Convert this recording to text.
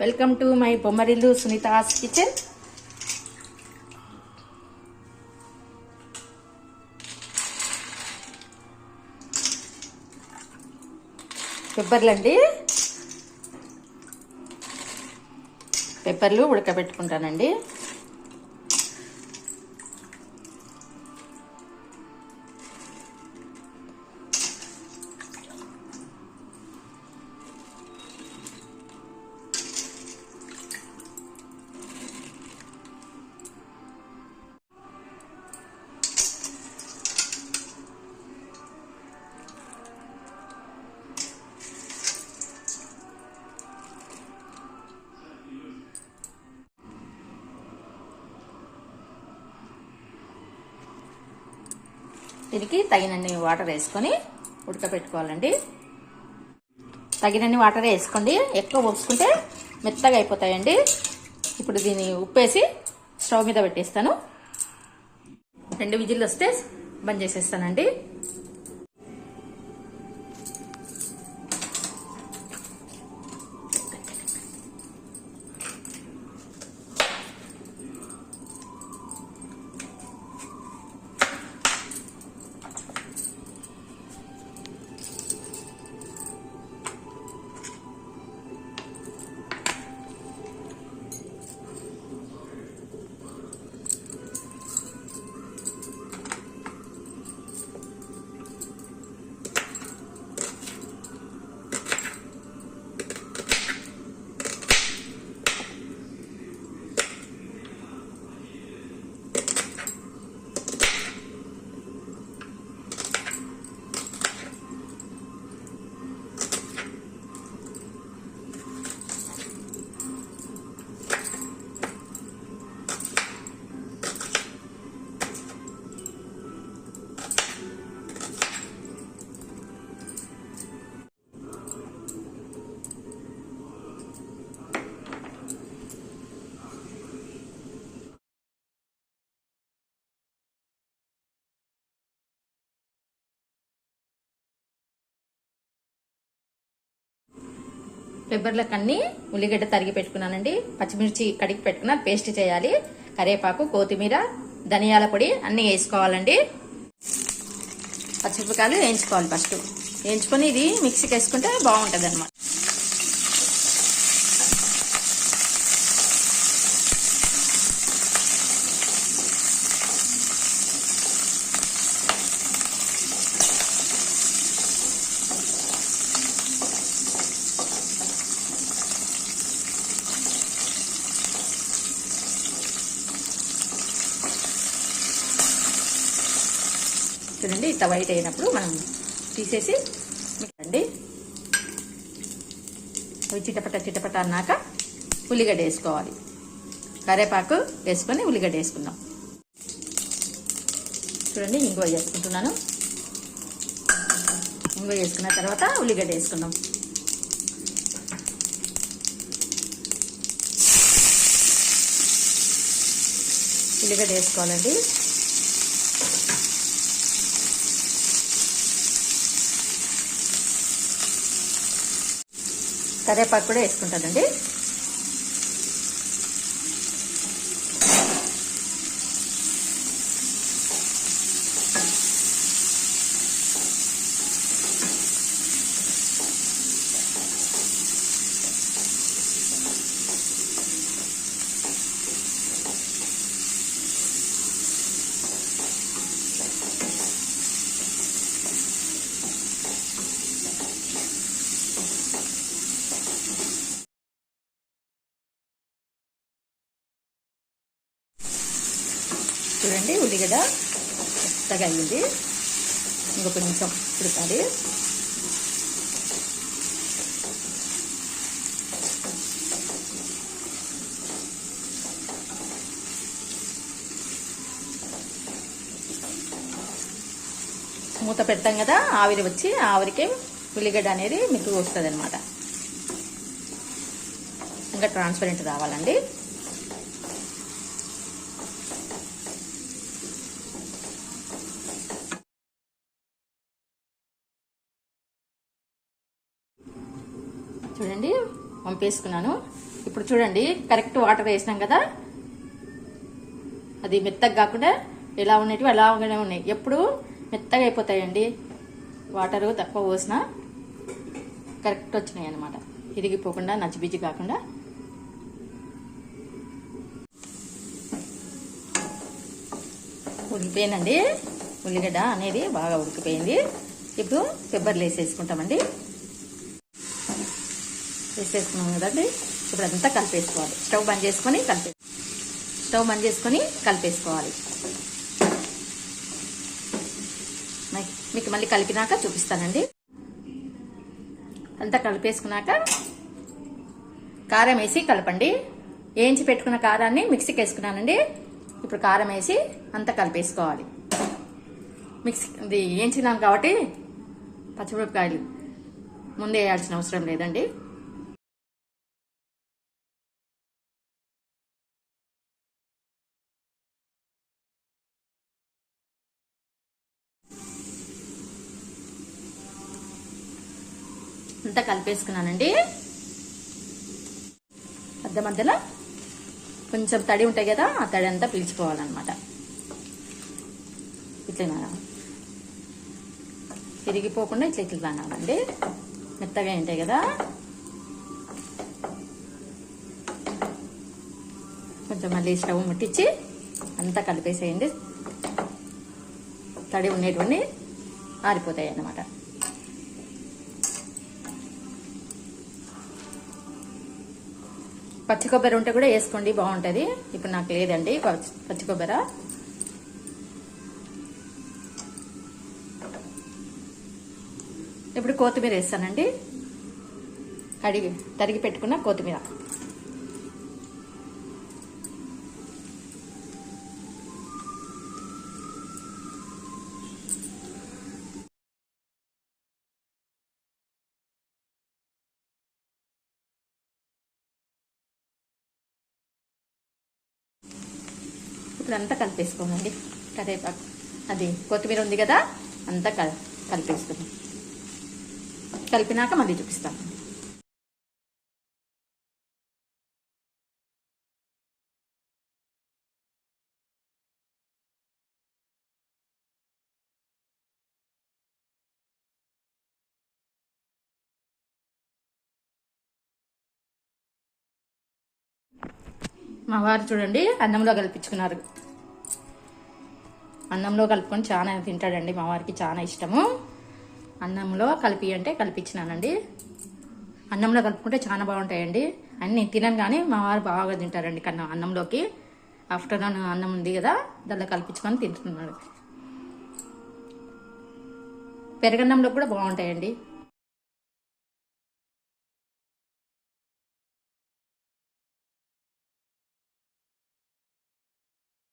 Welcome to my Bommarillu Sunitha's kitchen పెప్పర్లండి పెప్పర్లు ఉడకబెట్టుకుంటానండి. దీనికి తగినన్ని వాటర్ వేసుకొని ఉడకబెట్టుకోవాలండి. తగినన్ని వాటర్ వేసుకోండి. ఎక్కువ పోసుకుంటే మెత్తగా అయిపోతాయండి. ఇప్పుడు దీన్ని ఉప్పేసి స్టవ్ మీద పెట్టేస్తాను. రెండు విజిల్లు వస్తే బంద్ చేసేస్తానండి. పెబ్బర్లకు అన్ని ఉల్లిగడ్డ తరిగి పెట్టుకున్నానండి. పచ్చిమిర్చి కడిగి పెట్టుకున్న పేస్ట్ చేయాలి. కరివేపాకు కొత్తిమీర ధనియాల పొడి అన్ని వేసుకోవాలండి. పచ్చిమిరపకాయలు వేయించుకోవాలి ఫస్ట్. వేయించుకొని ఇది మిక్సీకి వేసుకుంటే బాగుంటుంది అనమాట చూడండి ఇంత వైట్ అయినప్పుడు మనం తీసేసి అండి అవి చిటపట చిటపట అన్నాక ఉల్లిగడ్డ వేసుకోవాలి. కరేపాకు వేసుకొని ఉల్లిగడ్డ వేసుకుందాం. చూడండి ఇంగువ వేసుకుంటున్నాను ఇంగువ వేసుకున్న తర్వాత ఉల్లిగడ్డ వేసుకుందాం. ఉల్లిగడ్డ వేసుకోవాలండి. కరివేపాకు కూడా వేసుకుంటానండి. చూడండి ఉల్లిగడ్డ మెత్తగా అయ్యింది. ఇంకొక నిమిషం ఉడకాలి. మూత పెడతాం కదా ఆవిరి వచ్చి ఆవిరికే ఉల్లిగడ్డ అనేది మీకు వస్తుంది అనమాట ఇంకా ట్రాన్స్పరెంట్ రావాలండి. చూడండి వంపేసుకున్నాను. ఇప్పుడు చూడండి కరెక్ట్ వాటర్ వేసినాం కదా? అది మెత్తగా కాకుండా ఎలా ఉండేటివి అలాగనే ఉన్నాయి. ఎప్పుడు మెత్తగా అయిపోతాయండి. వాటరు తక్కువ పోసినా కరెక్ట్ వచ్చినాయి అనమాట ఇరిగిపోకుండా నచ్చిబిజ్జి కాకుండా. ఉడికిపోయిందండి. ఉల్లిగడ్డ అనేది బాగా ఉడికిపోయింది. ఇప్పుడు పెబ్బర్లు వేసేసుకుంటామండి. వేసేసుకున్నాం కదండి. ఇప్పుడు అంతా కలిపేసుకోవాలి. స్టవ్ బంద్ చేసుకొని కలిపే స్టవ్ బంద్ చేసుకొని కలిపేసుకోవాలి. మీకు మళ్ళీ కలిపినాక చూపిస్తానండి. అంతా కలిపేసుకున్నాక కారం వేసి కలపండి. వేయించి పెట్టుకున్న కారాన్ని మిక్సీకి వేసుకున్నానండి. ఇప్పుడు కారం వేసి అంతా కలిపేసుకోవాలి. మిక్సీ ఇది వేయించినాం కాబట్టి పచ్చిమిరపకాయలు ముందే వేయాల్సిన అవసరం లేదండి. అంతా కలిపేసుకున్నానండి. మధ్య మధ్యలో కొంచెం తడి ఉంటాయి కదా ఆ తడి అంతా పీల్చుకోవాలన్నమాట. ఇట్లా తిరిగిపోకుండా ఇట్లా ఇట్లా అనాలండి మెత్తగా ఉంటాయి కదా. కొంచెం మళ్ళీ స్టవ్ ముట్టించి అంతా కలిపేసేయండి. తడి ఉండేటువంటి ఆరిపోతాయి అన్నమాట పచ్చి కొబ్బరి ఉంటే కూడా వేసుకోండి బాగుంటుంది. ఇప్పుడు నాకు లేదండి పచ్చి పచ్చి కొబ్బరి. ఇప్పుడు కొత్తిమీర వేస్తానండి. కడిగి తరిగి పెట్టుకున్న కొత్తిమీర. ఇప్పుడు అంతా కలిపేసుకోమండి కరేపాకు అది కొత్తిమీర ఉంది కదా అంతా కల్ కలిపేసుకుందాం. కలిపినాక మళ్ళీ చూపిస్తాను. మా వారు చూడండి అన్నంలో కలిపించుకున్నారు. అన్నంలో కలుపుకొని చాలా తింటాడండి మా వారికి చాలా ఇష్టము. అన్నంలో కలిపి అంటే కలిపించినానండి. అన్నంలో కలుపుకుంటే చాలా బాగుంటాయండి. అన్ని తినను కానీ మా వారు బాగా తింటారండి కన్నా అన్నంలోకి. ఆఫ్టర్నూన్ అన్నం ఉంది కదా దాంట్లో కల్పించుకొని తింటున్నాడు. పెరగన్నంలో కూడా బాగుంటాయండి.